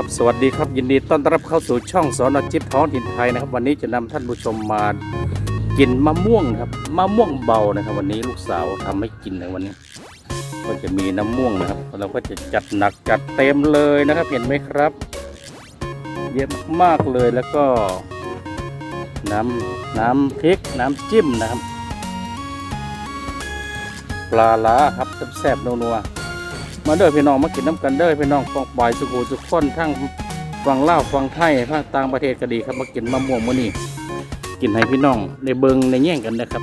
ครับสวัสดีครับยินดีต้อนรับเข้าสู่ช่องสอนอจิตท้องถิ่นไทยนะครับ วันนี้จะนำท่านผู้ชมมากินมะม่วงครับมะม่วงเบานะครับ วันนี้ลูกสาวทำให้กินในวันนี้ ก็จะมีน้ำม่วงนะครับเราก็จะจัดหนักจัดเต็มเลยนะครับ เห็นไหมครับ เยอะมากๆเลยแล้วก็ น้ำน้ำพริกน้ำจิ้มนะครับ ปลาล้าครับแซ่บๆนัวๆ มาเด้อพี่น้องมากินน้ำกันเด้อพี่น้องฟองปล่อยสุขุสุขคนทั้งฟังเล่าฟังไทยภาคต่างประเทศก็ดีครับมากินมะม่วงมื้อนี้กินให้พี่น้องในเบิงในแย่งกันนะครับ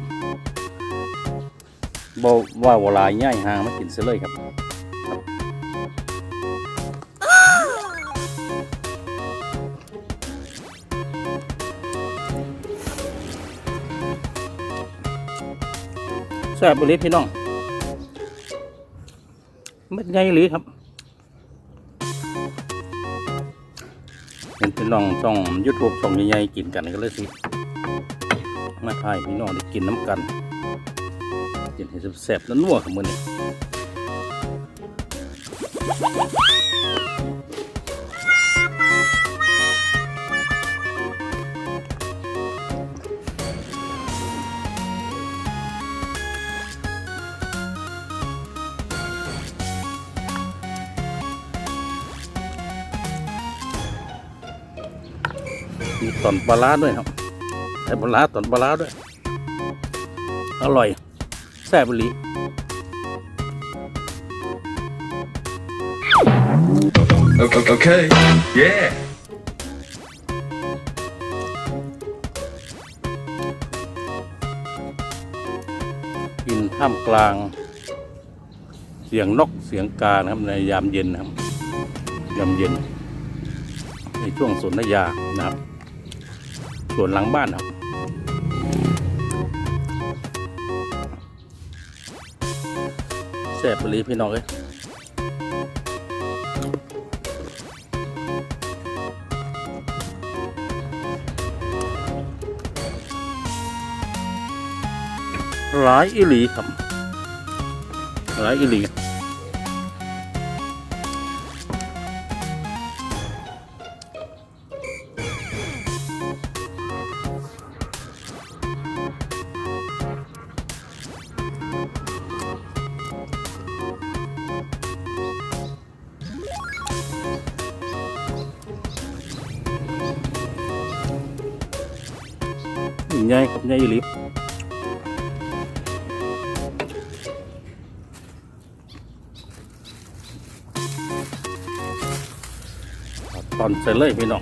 บ่ว่าเวลายง่ายห่างมากินซะเลยครับครับแซ่บบุรีพี่น้อง เม็ดใหญ่หรือครับเป็นพี่น้องช่องยูทูบช่องใหญ่ๆกินกันก็เลยสิมาถ่ายพี่น้องได้กินน้ำกันกินให้แซ่บๆแล้วนัวขมือนี่ มีตอนปลาร้าด้วยครับใส่ปลาร้าตอนปลาร้าด้วย อร่อย แซ่บบุรี Okay. okay. Yeah. กินท่ามกลาง เสียงนกเสียงกานะครับในยามเย็นนะครับ ยามเย็น ในช่วงสนธยานะครับ สวนหลังบ้านครับแซ่บบุรีพี่น้องเอ้ยหลายอิหลีครับหลายอิหลี ใหญ่ครับใหญ่อิหลีตอนใส่เลยพี่น้อง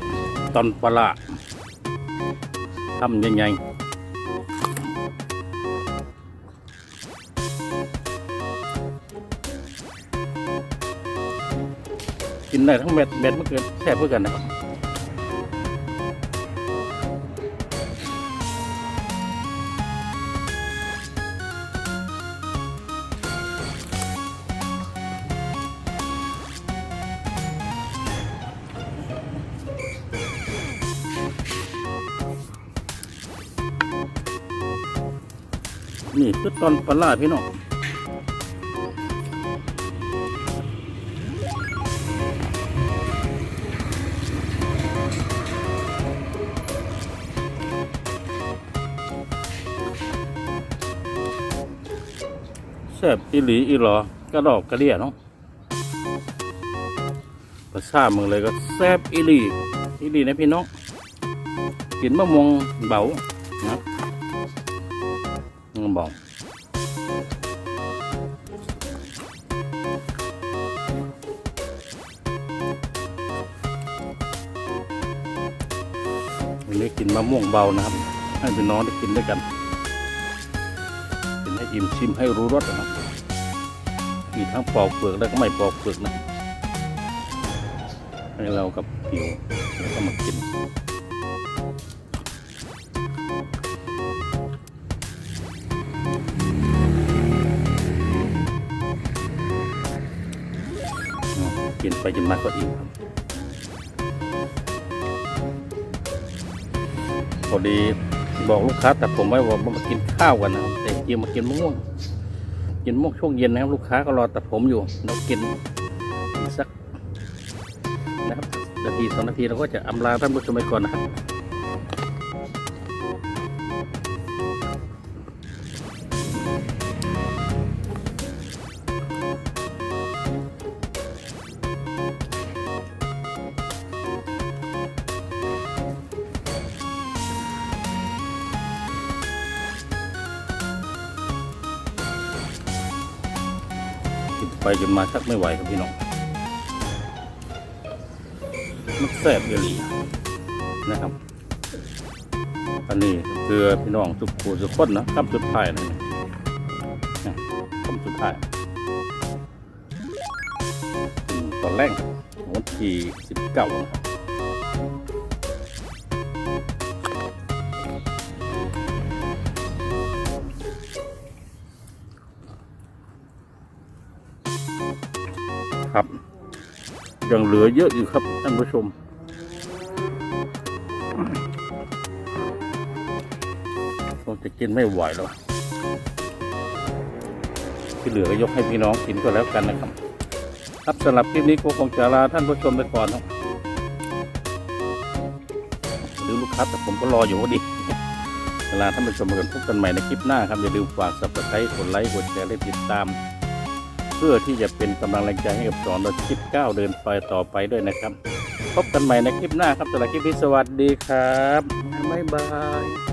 ตอนปลาทำยังไงกินได้ทั้งเม็ดเม็ดเมันเกินแค่เพื่อกันนะครับ นี่คือตอนปลาร้าพี่น้องแซ่บอีหลีอีหลอกระดอกกระเดียเนาะภาษาเมืองเลยก็แซ่บอีหลีอีหลีนะพี่น้องกินมะม่วงเบา มะม่วงเบาวันนี้กินมะม่วงเบานะครับ ให้พี่น้องได้กินด้วยกันกินให้อิ่มชิมให้รู้รสนะครับมีทั้งปอกเปลือกและก็ไม่ปอกเปลือกนะให้เรากับผิวแล้วก็มากิน กินไปกินมากก็อิ่มครับพอดีบอกลูกค้าแต่ผมไว้ว่ามากินข้าวกันนะครับแต่จริงๆมากินมะม่วงกินมะม่วงช่วงเย็นนะครับ ลูกค้าก็รอแต่ผมอยู่เรากินสักนะครับนาทีสองนาทีเราก็จะอำลาท่านผู้ชมไปก่อนนะครับ ไปจนมาชักไม่ไหวครับพี่น้องมันแสบเยลีนะครับ อันนี้คือพี่น้องสุกขูสุกคนนะคำสุดท้ายนะคำสุดท้ายตอนแรกวันที่สิบเก้านะครับ ครับยังเหลือเยอะอยู่ครับท่านผู้ชมคงจะกินไม่ไหวแล้ว ที่เหลือก็ยกให้พี่น้องกินก็แล้วกันนะครับ ครับสำหรับคลิปนี้ก็คงจะลาท่านผู้ชมไปก่อนครับหรือลูกค้าแต่ผมก็รออยู่พอดีเวลาท่านผู้ชมกันพบกันใหม่ในคลิปหน้าครับอย่าลืมฝาก subscribe กดไลค์กดแชร์และติดตาม พื่อที่จะเป็นกำลังแรงใจให้กับสอนเราคลิปก้าวเดินไปต่อไปด้วยนะครับ พบกันใหม่ในคลิปหน้าครับสำหรับคลิปนี้สวัสดีครับบ๊ายบาย